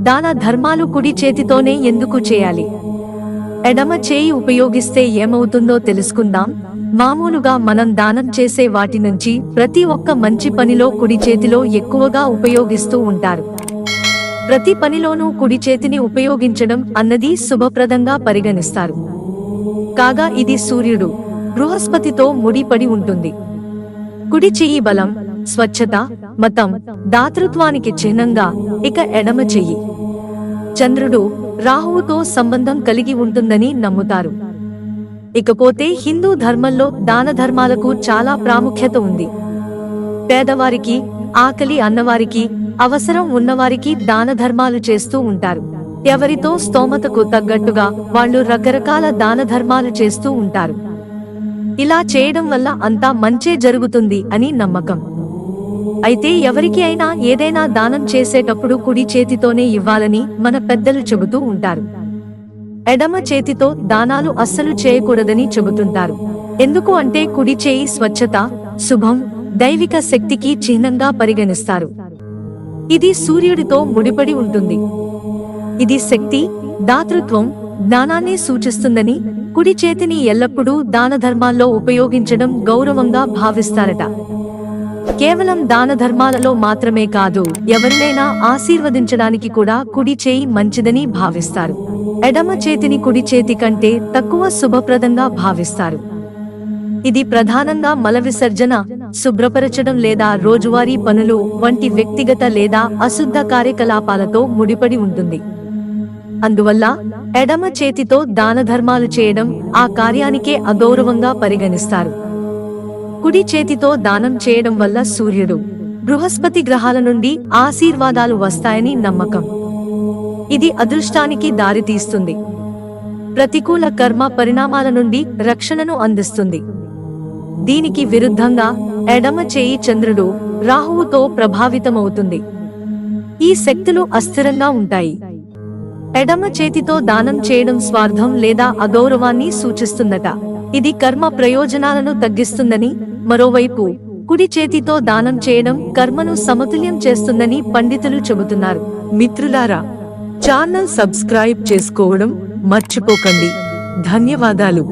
దాన ధర్మాలు కుడి చేతితోనే ఎందుకు చేయాలి? ఎడమ చేయి ఉపయోగిస్తే ఏమవుతుందో తెలుసుకుందాం. మామూలుగా మనం దానం చేసే వాటి నుంచి ప్రతి ఒక్క మంచి పనిలో కుడి చేతిలో ఎక్కువగా ఉపయోగిస్తూ ఉంటారు. ప్రతి పనిలోనూ కుడి చేతిని ఉపయోగించడం అన్నది శుభప్రదంగా పరిగణిస్తారు. కాగా ఇది సూర్యుడు బృహస్పతితో ముడిపడి ఉంటుంది. కుడి చెయ్యి బలం స్వచ్ఛత మతం దాతృత్వానికి చిహ్నంగా ఇక ఎడమ చెయ్యి. చంద్రుడు రాహువుతో సంబంధం కలిగి ఉంటుందని నమ్ముతారు. ఇకపోతే హిందూ ధర్మంలో దాన ధర్మాలకు చాలా ప్రాముఖ్యత ఉంది. పేదవారికి ఆకలి అన్నవారికి అవసరం ఉన్నవారికి దాన ధర్మాలు చేస్తూ ఉంటారు. ఎవరితో స్తోమతకు తగ్గట్టుగా వాళ్ళు రకరకాల దాన ధర్మాలు చేస్తూ ఉంటారు. ఇలా చేయడం వల్ల అంతా మంచే జరుగుతుంది అని నమ్మకం. అయితే ఎవరికి అయినా ఏదైనా దానం చేసేటప్పుడు కుడి చేతితోనే ఇవ్వాలని మన పెద్దలు చెబుతూ ఉంటారు. ఎడమ చేతితో దానాలు అస్సలు చేయకూడదని చెబుతుంటారు. ఎందుకు అంటే కుడి చేయి స్వచ్ఛత శుభం దైవిక శక్తికి చిహ్నంగా పరిగణిస్తారు. ఇది సూర్యుడితో ముడిపడి ఉంటుంది. ఇది శక్తి దాతృత్వం జ్ఞానాన్ని సూచిస్తుందని కుడి చేతిని ఎల్లప్పుడూ దాన ధర్మాల్లో ఉపయోగించడం గౌరవంగా భావిస్తారట. కేవలం దాన ధర్మాలలో మాత్రమే కాదు ఎవరినైనా ఆశీర్వదించడానికి కూడా కుడి చేయి మంచిదని భావిస్తారు. ఎడమ చేతిని కుడి చేతి కంటే తక్కువ శుభప్రదంగా భావిస్తారు. ఇది ప్రధానంగా మల విసర్జన శుభ్రపరచడం లేదా రోజువారీ పనులు వంటి వ్యక్తిగత లేదా అశుద్ధ కార్యకలాపాలతో ముడిపడి ఉంటుంది. అందువల్ల ఎడమ చేతితో దాన ధర్మాలు చేయడం ఆ కార్యానికే అగౌరవంగా పరిగణిస్తారు. కుడి చేతితో దానం చేయడం వల్ల సూర్యుడు బృహస్పతి గ్రహాల నుండి ఆశీర్వాదాలు వస్తాయని నమ్మకం. ఇది అదృష్టానికి దారితీస్తుంది ప్రతికూల కర్మ పరిణామాల నుండి రక్షణను అందిస్తుంది. దీనికి విరుద్ధంగా ఎడమ చేయి చంద్రుడు రాహువుతో ప్రభావితమవుతుంది. ఈ శక్తులు అస్థిరంగా ఉంటాయి. ఎడమ చేతితో దానం చేయడం స్వార్థం లేదా అగౌరవాన్ని సూచిస్తుందట. ఇది కర్మ ప్రయోజనాలను తగ్గిస్తుందని మరోవైపు కుడి చేతితో దానం చేయడం కర్మను సమతుల్యం చేస్తుందని పండితులు చెబుతున్నారు. మిత్రులారా ఛానల్ సబ్స్క్రైబ్ చేసుకోవడం మర్చిపోకండి. ధన్యవాదాలు.